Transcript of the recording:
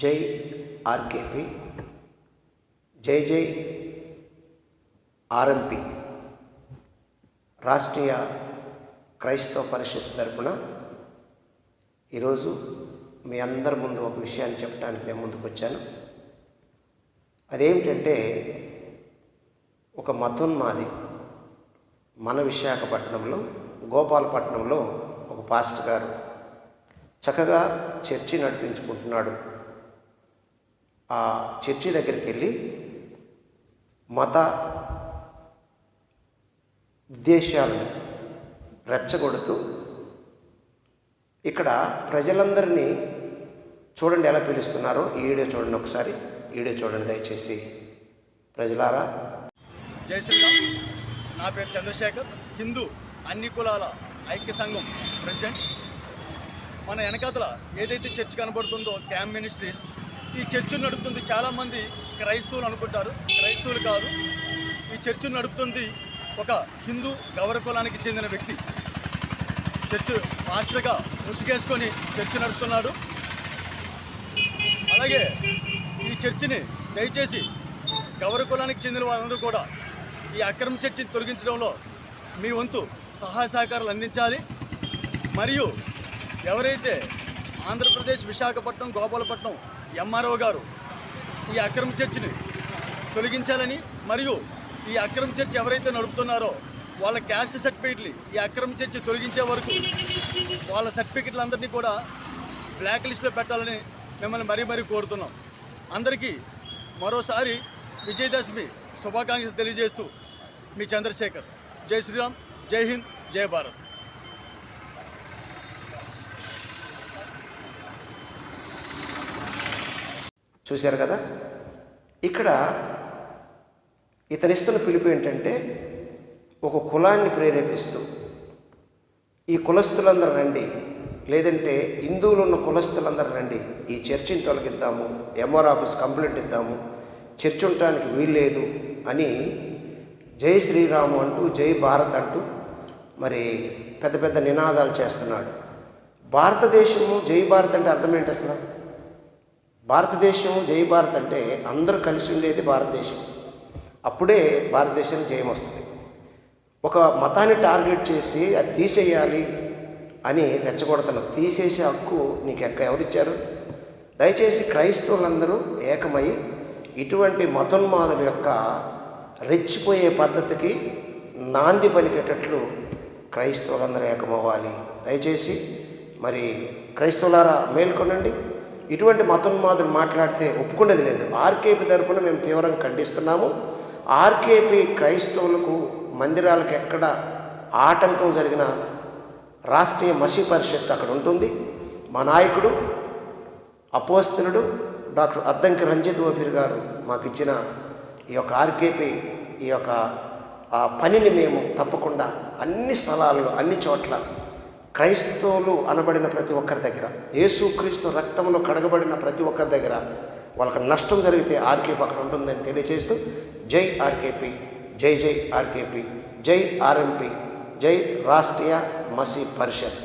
జై ఆర్కేపి జై జై ఆర్ఎంపి రాష్ట్రీయ క్రైస్తవ పరిషత్ తరపున ఈరోజు మీ అందరి ముందు ఒక విషయాన్ని చెప్పడానికి నేను ముందుకొచ్చాను. అదేమిటంటే ఒక మతోన్మాది మన విశాఖపట్నంలో గోపాలపట్నంలో ఒక పాస్టర్ గారు చక్కగా చర్చి నడిపించుకుంటున్నాడు. ఆ చర్చి దగ్గరికి వెళ్ళి మత ఉద్దేశాలను రెచ్చగొడుతూ ఇక్కడ ప్రజలందరినీ చూడండి ఎలా పిలుస్తున్నారో. ఈడే చూడండి ఒకసారి. ఈడే చూడండి దయచేసి. ప్రజలారా. జై శ్రీరామ్. నా పేరు చంద్రశేఖర్. హిందూ అన్ని కులాల ఐక్య సంఘం ప్రెసిడెంట్. మన వెనకాతల ఏదైతే చర్చ్ కనబడుతుందో క్యామ్ మినిస్ట్రీస్ ఈ చర్చ్ నడుపుతుంది చాలామంది క్రైస్తవులు అనుకుంటారు. క్రైస్తవులు కాదు. ఈ చర్చ్ నడుపుతుంది ఒక హిందూ గౌర కులానికి చెందిన వ్యక్తి. చర్చ్ మాస్టర్గా ముసుగేసుకొని చర్చి నడుపుతున్నాడు. అలాగే ఈ చర్చిని దయచేసి గౌర కులానికి చెందిన వాళ్ళందరూ కూడా ఈ అక్రమ చర్చిని తొలగించడంలో మీ వంతు సహాయ సహకారాలు అందించాలి. మరియు ఎవరైతే ఆంధ్రప్రదేశ్ విశాఖపట్నం గోపాలపట్నం ఎంఆర్ఓ గారు ఈ అక్రమ చర్చిని తొలగించాలని మరియు ఈ అక్రమ చర్చి ఎవరైతే నడుపుతున్నారో వాళ్ళ క్యాస్ట్ సర్టిఫికెట్లు ఈ అక్రమ చర్చి తొలగించే వరకు వాళ్ళ సర్టిఫికెట్లందరినీ కూడా బ్లాక్ లిస్ట్లో పెట్టాలని మిమ్మల్ని మరీ మరీ కోరుతున్నాం. అందరికీ మరోసారి విజయదశమి శుభాకాంక్షలు తెలియజేస్తూ మీ చంద్రశేఖర్. జై శ్రీరామ్ జై హింద్ జై భారత్. చూశారు కదా? ఇక్కడ ఇతనిస్తున్న పిలుపు ఏంటంటే ఒక కులాన్ని ప్రేరేపిస్తూ ఈ కులస్తులందరూ రండి. లేదంటే హిందువులు ఉన్న కులస్తులందరూ రండి. ఈ చర్చిని తొలగిద్దాము ఎంఆర్ ఆఫీస్ కంప్లైంట్ ఇద్దాము చర్చ్ ఉండటానికి వీల్లేదు అని జై శ్రీరాము అంటూ జై భారత్ అంటూ మరి పెద్ద పెద్ద నినాదాలు చేస్తున్నాడు. భారతదేశము జై భారత్ అంటే అర్థం ఏంటి అసలు? భారతదేశం జై భారత్ అంటే అందరూ కలిసి ఉండేది భారతదేశం. అప్పుడే భారతదేశానికి జయం వస్తుంది. ఒక మతాన్ని టార్గెట్ చేసి అది తీసేయాలి అని రెచ్చగొడుతున్నావు తీసేసే హక్కు నీకు ఎక్క ఎవరిచ్చారు? దయచేసి క్రైస్తవులందరూ ఏకమై ఇటువంటి మతోన్మాదం యొక్క రెచ్చిపోయే పద్ధతికి నాంది పలికేటట్లు క్రైస్తవులందరూ ఏకమవ్వాలి. దయచేసి మరి క్రైస్తవులారా మేల్కొనండి. ఇటువంటి మతోన్మాదులు మాట్లాడితే ఒప్పుకునేది లేదు. ఆర్కేపీ తరపున మేము తీవ్రంగా ఖండిస్తున్నాము. ఆర్కేపీ క్రైస్తవులకు మందిరాలకు ఎక్కడ ఆటంకం జరిగిన రాష్ట్రీయ మసీ పరిషత్ అక్కడ ఉంటుంది. మా నాయకుడు అపోస్తులుడు డాక్టర్ అద్దంకి రంజిత్ ఓఫీర్ గారు మాకు ఇచ్చిన ఈ యొక్క ఆర్కేపీ ఈ యొక్క ఆ పనిని మేము తప్పకుండా అన్ని స్థలాల్లో అన్ని చోట్ల క్రైస్తవులు అనబడిన ప్రతి ఒక్కరి దగ్గర యేసుక్రీస్తు రక్తంలో కడగబడిన ప్రతి ఒక్కరి దగ్గర వాళ్ళకి నష్టం జరిగితే ఆర్కేపీ అక్కడ ఉంటుందని తెలియజేస్తూ జై ఆర్కేపీ జై జై ఆర్కేపీ జై ఆర్ఎంపీ జై రాష్ట్రీయ మసీ పరిషత్.